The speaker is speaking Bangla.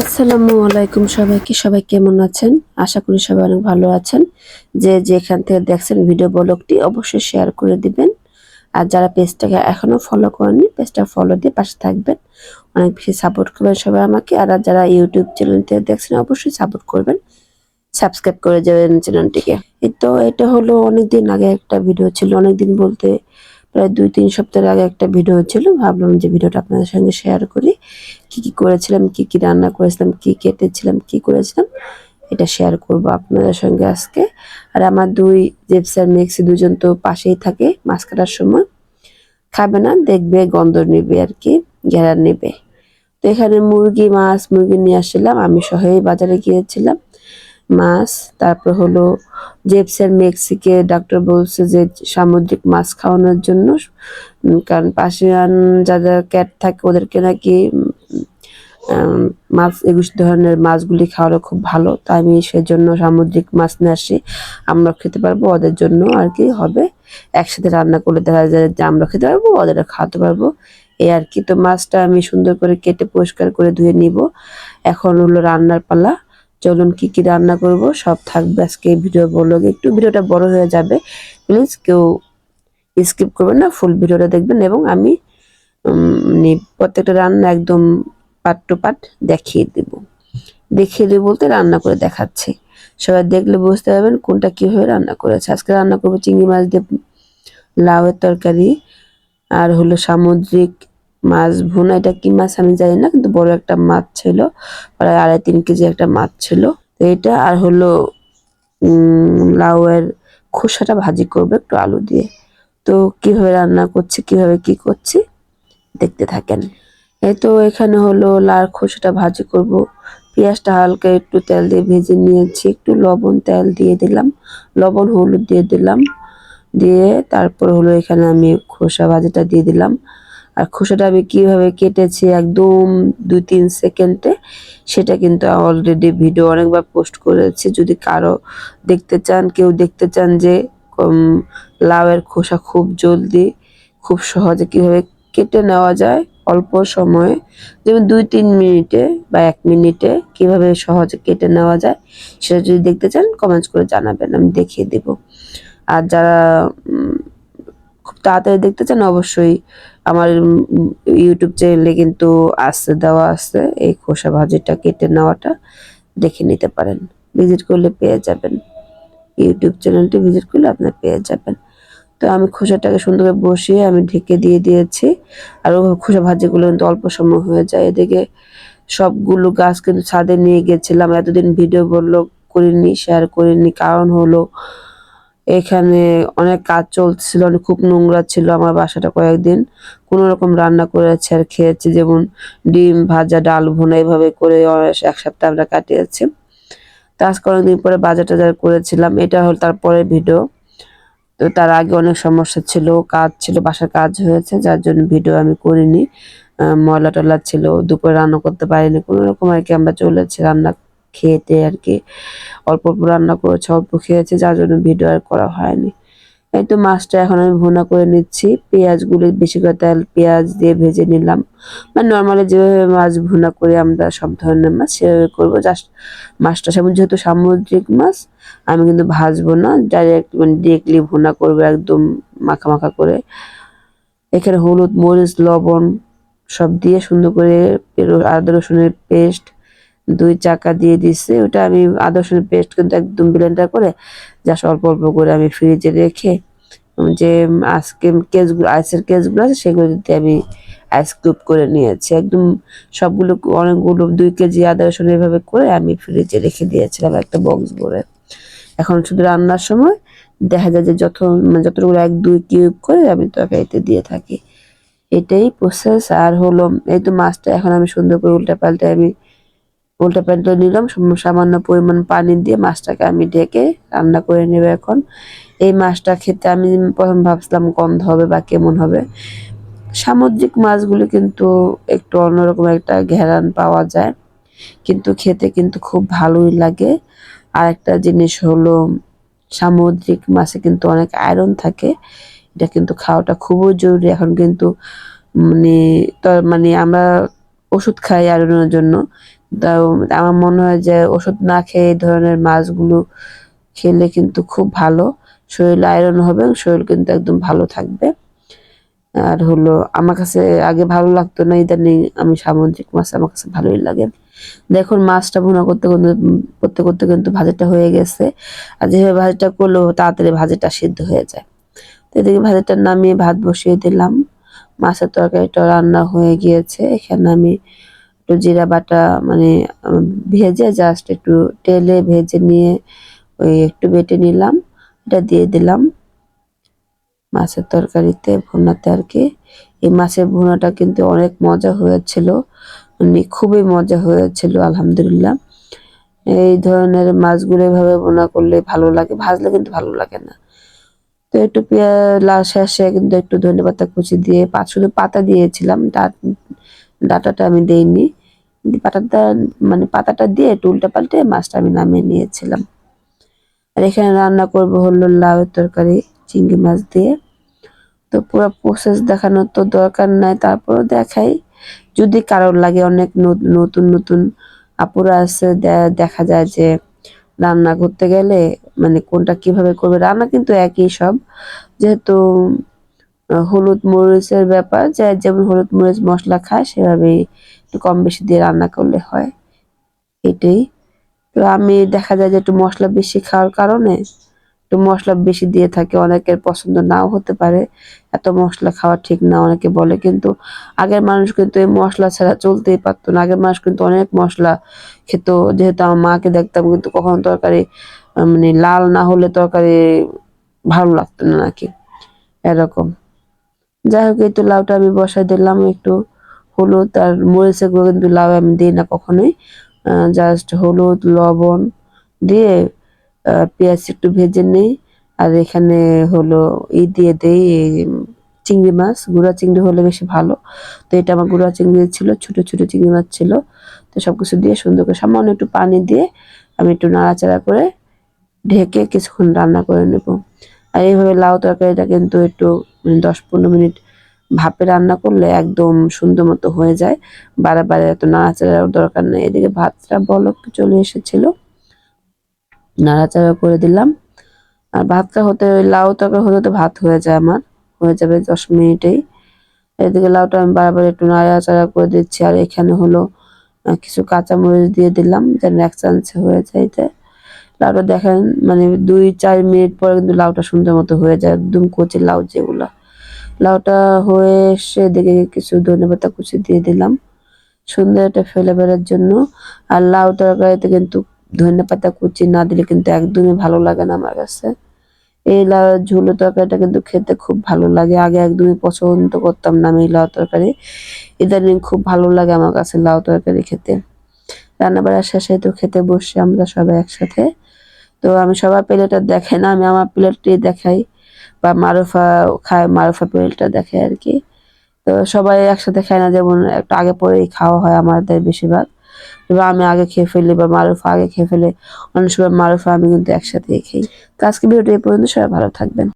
আসসালামু আলাইকুম সবাইকে। সবাই কেমন আছেন? আশা করি সবাই অনেক ভালো আছেন। যে যেখান থেকে দেখছেন ভিডিও ব্লগটি অবশ্যই শেয়ার করে দিবেন। আর যারা পেজটাকে এখনও ফলো করেননি, পেজটা ফলো দিয়ে পাশে থাকবেন। অনেক বেশি সাপোর্ট করবেন সবাই আমাকে। আর যারা ইউটিউব চ্যানেল থেকে দেখছেন, অবশ্যই সাপোর্ট করবেন। সাবস্ক্রাইব করে যাবেন চ্যানেলটিকে তো, এটা হলো অনেকদিন আগে একটা ভিডিও ছিল। অনেকদিন বলতে প্রায় দুই, তিন সপ্তাহের আগে একটা ভিডিও ছিল ভাবলাম যে ভিডিওটা আপনাদের সঙ্গে শেয়ার করি। কি কি করেছিলাম, কি কি রান্না করেছিলাম, কি কেটেছিলাম, কি করেছিলাম, এটা শেয়ার করব আপনাদের সঙ্গে আজকে। আর আমার দুই জেপসার মিক্সি দুজন তো পাশেই থাকে মাছ কাটার সময়। খাবে না, দেখবে, গন্ধ নেবে আর কি ঘেরার নেবে। তো এখানে মুরগি, মাছ, মুরগি নিয়ে আসছিলাম। আমি সহই বাজারে গিয়েছিলাম। মাছ, তারপর হলো জেপসের মেক্সিকে ডাক্তার বলছে যে সামুদ্রিক মাছ খাওয়ানোর জন্য কারণ পাশিয়ান যাদের ক্যাট থাকে ওদেরকে নাকি মাছ এগুলো ধরনের মাছগুলি খাওয়ানো খুব ভালো। তাই আমি সেজন্য সামুদ্রিক মাছ নিয়ে আসি আমরা খেতে পারব, ওদের জন্য আর কি হবে। একসাথে রান্না করলে দেখা যায় যে আমরা খেতে পারব ওদের খাওয়াতে পারব। এই আর কি। তো মাছটা আমি সুন্দর করে কেটে পরিষ্কার করে ধুয়ে নিব। এখন হলো রান্নার পালা। চলুন কি কি রান্না করব, সব থাকবে আজকে এই ভিডিও বলল একটু ভিডিওটা বড় হয়ে যাবে, প্লিজ কেউ স্কিপ করবেন না, ফুল ভিডিওটা দেখবেন এবং আমি মানে প্রত্যেকটা রান্না একদম পাট টু পাট দেখিয়ে দেব। দেখিয়ে দেব বলতে রান্না করে দেখাচ্ছি। সবাই দেখলে বুঝতে পারবেন কোনটা কীভাবে রান্না করেছে। আজকে রান্না করব চিংড়ি মাছ দিয়ে লাউয়ের তরকারি, আর হলো সামুদ্রিক মাছ, ভুনা, এটা কি মাছ আমি জানি না, কিন্তু বড় একটা মাছ ছিল, প্রায় আড়াই তিন কেজি একটা মাছ ছিল। তো এটা আর হলো লাউয়ের খোসাটা ভাজি করবে একটু আলু দিয়ে। তো কীভাবে রান্না করছি, কীভাবে কি করছি, দেখতে থাকেন। এই তো এখানে হলো লাল খোসাটা ভাজি করব। পেঁয়াজটা হালকা একটু তেল দিয়ে ভেজে নিয়েছি, একটু লবণ তেল দিয়ে দিলাম। লবণ, হলুদ দিয়ে দিলাম। দিয়ে তারপর হলো এখানে আমি খোসা ভাজিটা দিয়ে দিলাম। আর খোসাটা আমি কীভাবে কেটেছি একদম দুই, তিন সেকেন্ডে, সেটা কিন্তু অলরেডি ভিডিও অনেকবার পোস্ট করেছি। যদি কারও দেখতে চান, কেউ দেখতে চান যে লাউয়ের খোসা খুব জলদি, খুব সহজে কীভাবে কেটে নেওয়া যায়, অল্প সময়ে, যেমন দুই, তিন মিনিটে বা এক মিনিটে কীভাবে সহজে কেটে নেওয়া যায়, সেটা যদি দেখতে চান কমেন্টস করে জানাবেন, আমি দেখিয়ে দেব। আর যারা তাড়াতাড়ি দেখতে চান অবশ্যই আমার ইউটিউব চ্যানেলে কিন্তু আসতে দেওয়া আছে এই খোসা ভাজিটা, কেটে নেওয়াটা, দেখে নিতে পারেন। ভিজিট করলে পেয়ে যাবেন। ইউটিউব চ্যানেলটি ভিজিট করলে আপনার পেয়ে যাবেন। তো আমি খোসাটাকে সুন্দর করে বসিয়ে আমি ঢেকে দিয়ে দিয়েছি। আর খোসা ভাজিগুলো কিন্তু অল্প সময় হয়ে যায়। এদিকে সবগুলো গাছ কিন্তু ছাদে নিয়ে গেছিলাম। এতদিন ভিডিও বলল করিনি শেয়ার করিনি। কারণ হলো এখানে অনেক কাজ চলছিল খুব নোংরা ছিল আমার বাসাটা কয়েকদিন। কোনো রকম রান্না করেছে আর খেয়েছি, যেমন ডিম ভাজা, ডাল ভুনা, এভাবে করে এক সপ্তাহ আমরা কাটিয়েছি। তো আজকে অনেকদিন পরে বাজার টাজার করেছিলাম, এটা হল তারপরে ভিডিও। তো তার আগে অনেক সমস্যা ছিল, কাজ ছিল, বাসার কাজ হয়েছে, যার জন্য ভিডিও আমি করিনি। ময়লা টলা ছিল, দুপুরে রান্না করতে পারিনি, কোনো রকম আর কি আমরা চলেছি রান্না খেতে আর কি। অল্প অল্প রান্না করেছে, অল্প খেয়েছে, যার জন্য ভিডিও আর করা হয়নি। এই তো মাছটা এখন আমি ভুনা করে নিচ্ছি। পেঁয়াজগুলো বেশি করে তেল, পেঁয়াজ দিয়ে ভেজে নিলাম। মানে নর্মালি যেভাবে মাছ ভুনা করি আমরা, সব ধরনের মাছ সেভাবে করব। জাস্ট মাছটা সেমন যেহেতু সামুদ্রিক মাছ, আমি কিন্তু ভাজবো না। ডাইরেক্ট মানে ডিরেক্টলি ভুনা করব, একদম মাখা মাখা করে। এখানে হলুদ, মরিচ, লবণ সব দিয়ে সুন্দর করে আদা, রসুনের পেস্ট দুই চাকা দিয়ে দিচ্ছে ওটা আমি আদা রসুনের পেস্ট কিন্তু একদম ব্লেন্ডার করে যা অল্প অল্প করে আমি ফ্রিজে রেখে যে আজকে কেসগুলো, আইসের কেসগুলো আছে সেগুলো দিতে আমি আইস কিউব করে নিয়েছি। একদম সবগুলো, অনেকগুলো দুই কেজি আদা রসুন এভাবে করে আমি ফ্রিজে রেখে দিয়েছিলাম একটা বক্স ভরে। এখন শুধু রান্নার সময় দেখা যায় যে যত মানে যতটুকু এক, দুই কিউব করে আমি তরকারিতে দিয়ে থাকি। এটাই প্রসেস আর হলো, এই তো মাছটা এখন আমি সুন্দর করে উল্টা পাল্টে আমি উল্টা পাল্টে নিলাম সামান্য পরিমাণ পানি দিয়ে মাছটাকে আমি ঢেকে রান্না করে নেব এখন। এই মাছটা খেতে আমি প্রথম ভাবছিলাম গন্ধ হবে বা কেমন হবে। সামুদ্রিক মাছগুলো কিন্তু একটু অন্যরকম একটা ঘেরান পাওয়া যায়, কিন্তু খেতে কিন্তু খুব ভালোই লাগে। আর একটা জিনিস হলো, সামুদ্রিক মাছে কিন্তু অনেক আয়রন থাকে, এটা কিন্তু খাওয়াটা খুবই জরুরি। এখন কিন্তু মানে মানে আমরা ওষুধ খাই আয়রনের জন্য আমার মনে হয় যে ওষুধ না খেয়ে এই ধরনের মাছগুলো খেলে কিন্তু খুব ভালো। শরীর আয়রন হবে শরীর কিন্তু একদম ভালো থাকবে। আর হলো আমার কাছে আগে ভালো লাগতো না, ইদানিং আমি সামুদ্রিক মাছ আমার কাছে ভালোই লাগে। দেখুন মাছটা ভুনা করতে করতে করতে কিন্তু ভাজিটা হয়ে গেছে। আর যেভাবে ভাজিটা করলেও তাড়াতাড়ি ভাজিটা সিদ্ধ হয়ে যায়। তো এদিকে ভাজিটা নামিয়ে ভাত বসিয়ে দিলাম। মাছের তরকারিটা রান্না হয়ে গিয়েছে। এখানে আমি একটু জিরা বাটা মানে ভেজে জাস্ট একটু তেলে ভেজে নিয়ে ওই একটু বেটে নিলাম, এটা দিয়ে দিলাম। মাছের তরকারিতে ভুনাতে আর কি। এই মাছের ভুনাটা কিন্তু অনেক মজা হয়েছিল মানে খুবই মজা হয়েছিল, আলহামদুলিল্লাহ। এই ধরনের মাছগুলো এভাবে বোনা করলে ভালো লাগে, ভাজলে কিন্তু ভালো লাগে না। তো একটু পেঁয়াজ শেষে কিন্তু একটু ধনে পাতা কুচি দিয়ে শুধু পাতা দিয়েছিলাম ডাটাটা আমি দেইনি। পাতাটা মানে পাতাটা দিয়ে একটু উল্টা পাল্টে মাছটা আমি নামিয়ে নিয়েছিলাম। আর এখানে রান্না করব হলো লাউয়ের তরকারি, চিংড়ি মাছ দিয়ে। তো পুরো প্রসেস দেখানোর তো দরকার নাই, তারপরও দেখাই। যদি কারোর লাগে অনেক নতুন নতুন আপুরা আছে দেখা যায় যে রান্না করতে গেলে মানে কোনটা কীভাবে করবে, রান্না কিন্তু একই সব। যেহেতু হলুদ মরিচের ব্যাপার, যে যেমন হলুদ মরিচ মশলা খায় সেভাবে একটু কম বেশি দিয়ে রান্না করলে হয়। এটাই। তো আমি দেখা যায় যে একটু মশলা বেশি খাওয়ার কারণে একটু মশলা বেশি দিয়ে থাকে, অনেকের পছন্দ নাও হতে পারে। এত মশলা খাওয়া ঠিক না, অনেকে বলে। কিন্তু আগের মানুষ কিন্তু এই মশলা ছাড়া চলতেই পারতো না। আগের মানুষ কিন্তু অনেক মশলা খেত। যেহেতু আমার মাকে দেখতাম, কিন্তু কখনো তরকারি মানে লাল না হলে তরকারি ভালো লাগতো না নাকি। এরকম। যাই হোক একটু লাউটা আমি বসাই দিলাম, একটু হলুদ আর মরিচের গুঁড়ো কিন্তু লাউ আমি দিই না কখনোই। জাস্ট হলুদ, লবণ দিয়ে পেঁয়াজ একটু ভেজে নিই। আর এখানে হলো ই দিয়ে দেই, চিংড়ি মাছ, গুঁড়া চিংড়ি হলে বেশি ভালো। তো এটা আমার গুঁড়া চিংড়ি ছিল, ছোট ছোট চিংড়ি মাছ ছিল। তো সব কিছু দিয়ে সুন্দর করে সামান্য একটু পানি দিয়ে আমি একটু নাড়াচাড়া করে ঢেকে কিছুক্ষণ রান্না করে নেব। আর এইভাবে লাউ তরকারিটা কিন্তু একটু মানে দশ পনেরো মিনিট ভাপে রান্না করলে একদম সুন্দর মতো হয়ে যায়। বারে এত নাড়াচাড়ার দরকার নেই। এদিকে ভাতটা বলক চলে এসেছিল। নাড়াচাড়া করে দিলাম। আর ভাতটা হতে লাউ তরকারি হতে হতে ভাত হয়ে যায় আমার। হয়ে যাবে দশ মিনিটেই। এদিকে লাউটা আমি বারবার একটু নাড়াচাড়া করে দিচ্ছি। আর এখানে হলো কিছু কাঁচামরিচ দিয়ে দিলাম। যেন এক চান্সে হয়ে যাইতে লাউটা দেখেন মানে দুই, চার মিনিট পরে কিন্তু লাউটা সুন্দর মতো হয়ে যায়, একদম কচি লাউ যেগুলা। লাউটা হয়ে এসে এদিকে কিছু ধনে পাতা কুচি দিয়ে দিলাম, সুন্দর একটা ফ্লেভারের জন্য। আর লাউ তরকারিতে কিন্তু ধনে পাতা কুচি না দিলে কিন্তু একদমই ভালো লাগে না আমার কাছে। এই লাউ, ঝুলো তরকারিটা কিন্তু খেতে খুব ভালো লাগে, আগে একদমই পছন্দ করতাম না আমি লাউ তরকারি। ইদানিং খুব ভালো লাগে আমার কাছে লাউ তরকারি খেতে। রান্না বাড়ার শেষে তো খেতে বসে আমরা সবাই একসাথে। তো আমি সবার প্লেটটা দেখাই না, আমি আমার প্লেটটি দেখাই বা মারুফা খায়, মারুফা প্লেটটা দেখে আর কি। তো সবাই একসাথে খায় না, যেমন একটা আগে পরেই খাওয়া হয় আমাদের বেশিরভাগ। এবার আমি আগে খেয়ে ফেলি বা মারুফা আগে খেয়ে ফেলে, অনেক সময় মারুফা আমি কিন্তু একসাথেই খাই। তো আজকে ভিডিওটি পর্যন্ত, সবাই ভালো থাকবেন।